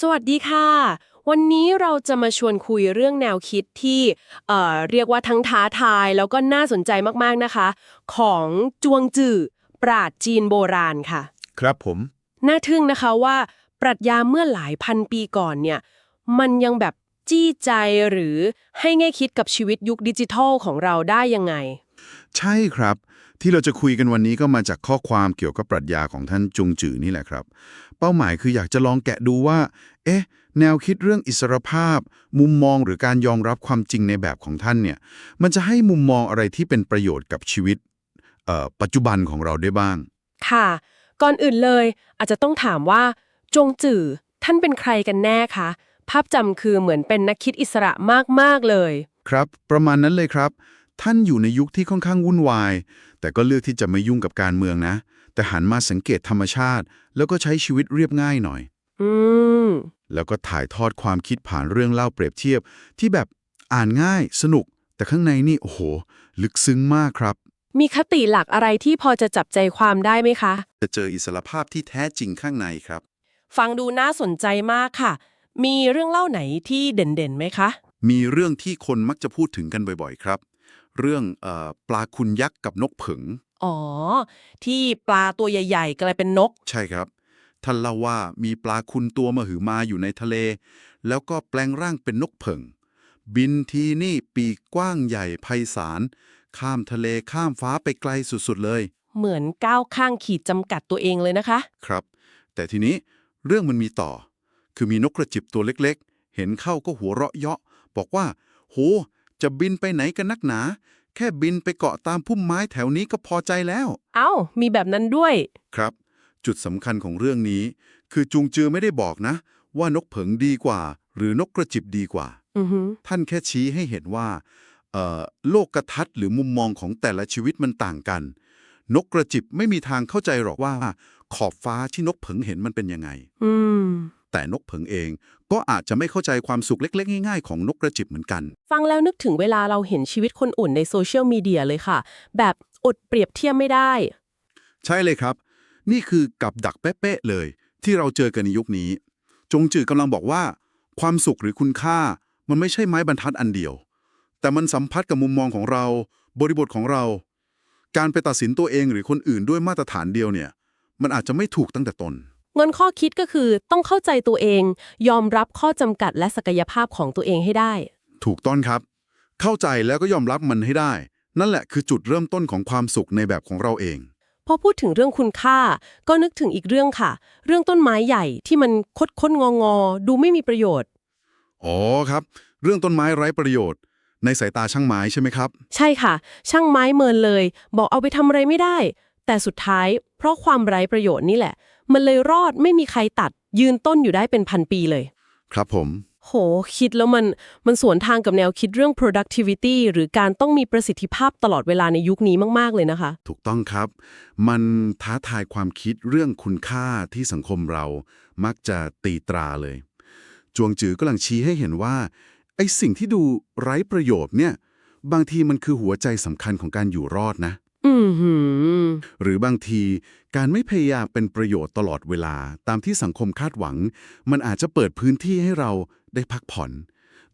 สวัสดีค่ะ วันนี้เราจะมาชวนคุยเรื่องแนวคิดที่เอ่อเรียกว่าทั้งท้าทายแล้วก็น่าสนใจมากๆนะคะ ของจวงจื่อปราดจีนโบราณค่ะ ครับผม น่าทึ่งนะคะว่าปรัชญาเมื่อหลายพันปีก่อนเนี่ย มันยังแบบจี้ใจหรือให้แง่คิดกับชีวิตยุคดิจิทัลของเราได้ยังไง ใช่ครับ ที่เราจะคุยกันวันนี้ก็มาจากข้อความเกี่ยวกับปรัชญาของท่านจงจือนี่แหละครับ เป้าหมายคืออยากจะลองแกะดูว่า เอ๊ะ แนวคิดเรื่องอิสรภาพ มุมมองหรือการยอมรับความจริงในแบบของท่านเนี่ย มันจะให้มุมมองอะไรที่เป็นประโยชน์กับชีวิตเอ่อปัจจุบันของเราได้บ้าง ค่ะ ก่อนอื่นเลย อาจจะต้องถามว่า จงจื่อท่านเป็นใครกันแน่คะภาพจำคือเหมือนเป็นนักคิดอิสระมากๆเลย ครับ ประมาณนั้นเลยครับ ท่านอยู่ในยุคที่ค่อนข้างวุ่นวาย แต่ก็เลือกที่จะไม่ยุ่งกับการเมืองนะ แต่หันมาสังเกตธรรมชาติ แล้วก็ใช้ชีวิตเรียบง่ายหน่อย อืม แล้วก็ถ่ายทอดความคิดผ่านเรื่องเล่าเปรียบเทียบ ที่แบบอ่านง่ายสนุก แต่ข้างในนี่โอ้โห ลึกซึ้งมากครับ มีคติหลักอะไรที่พอจะจับใจความได้ไหมคะ จะเจออิสรภาพที่แท้จริงข้างในครับ ฟังดูน่าสนใจมากค่ะ มีเรื่องเล่าไหนที่เด่นๆไหมคะ มีเรื่องที่คนมักจะพูดถึงกันบ่อยๆ ครับ เรื่องเออปลาคุณยักษ์กับนกผึ่งอ๋อ ที่ปลาตัวใหญ่ ๆ กลายเป็นนก ใช่ครับ ท่านเล่าว่ามีปลาคุณตัวมหึมาอยู่ในทะเล แล้วก็แปลงร่างเป็นนกเผึ่งบินทีนี่ปีกกว้างใหญ่ไพศาลข้ามทะเลข้ามฟ้าไปไกลสุดๆเลย เหมือนก้าวข้างขีดจำกัดตัวเองเลยนะคะ ครับ แต่ทีนี้เรื่องมันมีต่อ คือมีนกกระจิบตัวเล็กๆ เห็นเข้าก็หัวเราะเยาะ บอกว่า โห จะบินไปไหนกันนักหนา แค่บินไปเกาะตามพุ่มไม้แถวนี้ก็พอใจแล้ว เอ้า มีแบบนั้นด้วย ครับ จุดสำคัญของเรื่องนี้ คือจุงจือไม่ได้บอกนะ ว่านกเผิงดีกว่า หรือนกกระจิบดีกว่าอือหือท่านแค่ชี้ให้เห็นว่าเอ่อโลกกระทัดหรือมุมมองของแต่ละชีวิตมันต่างกัน นกกระจิบไม่มีทางเข้าใจหรอกว่า ขอบฟ้าที่นกเผิงเห็นมันเป็นยังไง อืม แต่นกเผิงเอง ก็อาจจะไม่เข้าใจความสุขเล็ก ๆ ง่ายๆ ของนกกระจิบเหมือนกัน ฟังแล้วนึกถึงเวลาเราเห็นชีวิตคนอื่นในโซเชียลมีเดียเลยค่ะ แบบอดเปรียบเทียบไม่ได้ ใช่เลยครับ นี่คือกับดักเป๊ะๆเลย ที่เราเจอกันในยุคนี้ จงจือกำลังบอกว่า ความสุขหรือคุณค่า มันไม่ใช่ไม้บรรทัดอันเดียว แต่มันสัมพัทธ์กับมุมมองของเรา บริบทของเรา การไปตัดสินตัวเองหรือคนอื่นด้วยมาตรฐานเดียวเนี่ย มันอาจจะไม่ถูกตั้งแต่ต้น เงินข้อคิดก็คือต้องเข้าใจตัวเอง ยอมรับข้อจำกัดและศักยภาพของตัวเองให้ได้ ถูกต้องครับ เข้าใจแล้วก็ยอมรับมันให้ได้ นั่นแหละคือจุดเริ่มต้นของความสุขในแบบของเราเองพอพูดถึงเรื่องคุณค่า ก็นึกถึงอีกเรื่องค่ะ เรื่องต้นไม้ใหญ่ที่มันคดค้นงองอๆดูไม่มีประโยชน์อ๋อครับ เรื่องต้นไม้ไร้ประโยชน์ ในสายตาช่างไม้ใช่ไหมครับ ใช่ค่ะ ช่างไม้เมินเลย บอกเอาไปทำอะไรไม่ได้ แต่สุดท้าย เพราะความไร้ประโยชน์นี่แหละ มันเลยรอดไม่มีใครตัด ยืนต้นอยู่ได้เป็นพันปีเลย ครับผม โห คิดแล้วมันมันสวนทางกับแนวคิดเรื่อง productivity หรือการต้องมีประสิทธิภาพตลอดเวลาในยุคนี้มาก ๆ เลยนะคะ ถูกต้องครับ มันท้าทายความคิดเรื่องคุณค่าที่สังคมเรามักจะตีตราเลย จวงจือกำลังชี้ให้เห็นว่าไอ้สิ่งที่ดูไร้ประโยชน์เนี่ย บางทีมันคือหัวใจสำคัญของการอยู่รอดนะ อือหือ หรือบางทีการไม่พยายามเป็นประโยชน์ตลอดเวลาตามที่สังคมคาดหวัง มันอาจจะเปิดพื้นที่ให้เราได้พักผ่อน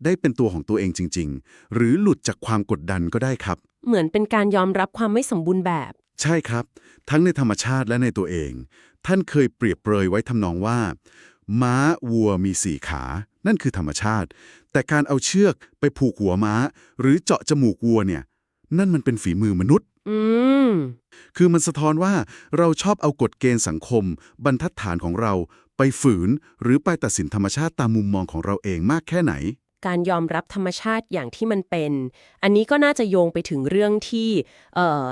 ได้เป็นตัวของตัวเองจริง ๆ หรือหลุดจากความกดดันก็ได้ครับ เหมือนเป็นการยอมรับความไม่สมบูรณ์แบบ ใช่ครับ ทั้งในธรรมชาติและในตัวเอง ท่านเคยเปรียบเปรยไว้ทำนองว่า ม้าวัวมีสี่ขา นั่นคือธรรมชาติ แต่การเอาเชือกไปผูกหัวม้า หรือเจาะจมูกวัวเนี่ย นั่นมันเป็นฝีมือมนุษย์ อืม คือมันสะท้อนว่าเราชอบเอากฎเกณฑ์สังคม บรรทัดฐานของเราไปฝืน หรือไปตัดสินธรรมชาติตามมุมมองของเราเองมากแค่ไหน การยอมรับธรรมชาติอย่างที่มันเป็น อันนี้ก็น่าจะโยงไปถึงเรื่องที่เอ่อ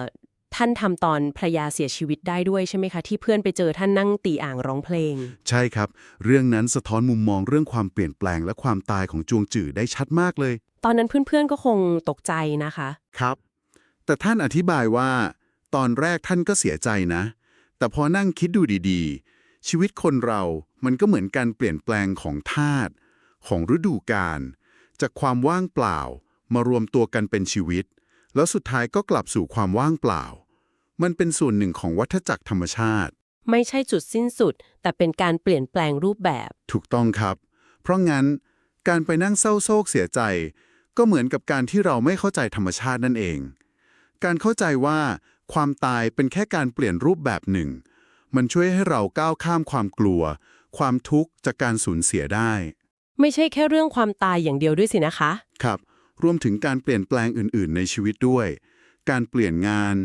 ท่านทำตอนภรรยาเสียชีวิตได้ด้วยใช่ไหมคะ ที่เพื่อนไปเจอท่านนั่งตีอ่างร้องเพลง ใช่ครับ เรื่องนั้นสะท้อนมุมมองเรื่องความเปลี่ยนแปลงและความตายของจวงจื่อได้ชัดมากเลย ตอนนั้นเพื่อนๆก็คงตกใจนะคะ ครับ แต่ท่านอธิบายว่า ตอนแรกท่านก็เสียใจนะ แต่พอนั่งคิดดูดีๆ ชีวิตคนเรามันก็เหมือนการเปลี่ยนแปลงของธาตุของฤดูกาลจากความว่างเปล่ามารวมตัวกันเป็นชีวิต แล้วสุดท้ายก็กลับสู่ความว่างเปล่า มันเป็นส่วนหนึ่งของวัฏจักรธรรมชาติ ไม่ใช่จุดสิ้นสุด แต่เป็นการเปลี่ยนแปลงรูปแบบ ถูกต้องครับ เพราะงั้น การไปนั่งเศร้าโศกเสียใจ ก็เหมือนกับการที่เราไม่เข้าใจธรรมชาตินั่นเอง การเข้าใจว่าความตายเป็นแค่การเปลี่ยนรูปแบบหนึ่ง มันช่วยให้เราก้าวข้ามความกลัว ความทุกข์จากการสูญเสียได้ ไม่ใช่แค่เรื่องความตายอย่างเดียวด้วยสินะคะ ครับ รวมถึงการเปลี่ยนแปลงอื่น ๆ ในชีวิตด้วย การเปลี่ยนงาน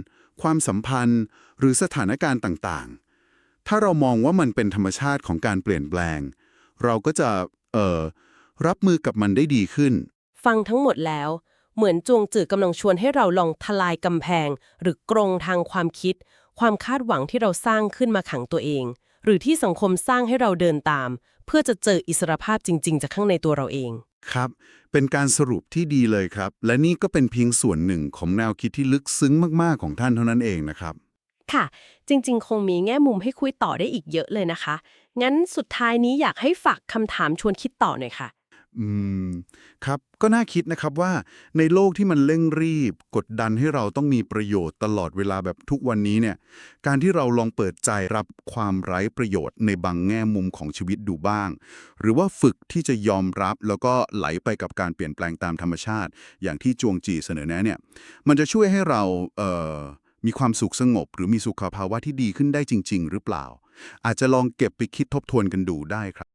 ความสัมพันธ์ หรือสถานการณ์ต่างๆ ถ้าเรามองว่ามันเป็นธรรมชาติของการเปลี่ยนแปลง เราก็จะ เอ่อ รับมือกับมันได้ดีขึ้น ฟังทั้งหมดแล้ว เหมือนจวงจือกำลังชวนให้เราลองทลายกำแพง หรือกรงทางความคิด ความคาดหวังที่เราสร้างขึ้นมาขังตัวเอง หรือที่สังคมสร้างให้เราเดินตาม เพื่อจะเจออิสรภาพจริง ๆ จากข้างในตัวเราเอง ครับ เป็นการสรุปที่ดีเลยครับ และนี่ก็เป็นเพียงส่วนหนึ่งของแนวคิดที่ลึกซึ้งมากๆของท่านเท่านั้นเองนะครับ ค่ะ จริง ๆ คงมีแง่มุมให้คุยต่อได้อีกเยอะเลยนะคะ งั้นสุดท้ายนี้อยากให้ฝากคำถามชวนคิดต่อหน่อยค่ะ อืม ครับ ก็น่าคิดนะครับว่าในโลกที่มันเร่งรีบ กดดันให้เราต้องมีประโยชน์ตลอดเวลาแบบทุกวันนี้เนี่ย การที่เราลองเปิดใจรับความไร้ประโยชน์ในบางแง่มุมของชีวิตดูบ้าง หรือว่าฝึกที่จะยอมรับแล้วก็ไหลไปกับการเปลี่ยนแปลงตามธรรมชาติ อย่างที่จวงจีเสนอแนะเนี่ย มันจะช่วยให้เราเอ่อมีความสุขสงบ หรือมีสุขภาวะที่ดีขึ้นได้จริง ๆ หรือเปล่า อาจจะลองเก็บไปคิดทบทวนกันดูได้ครับ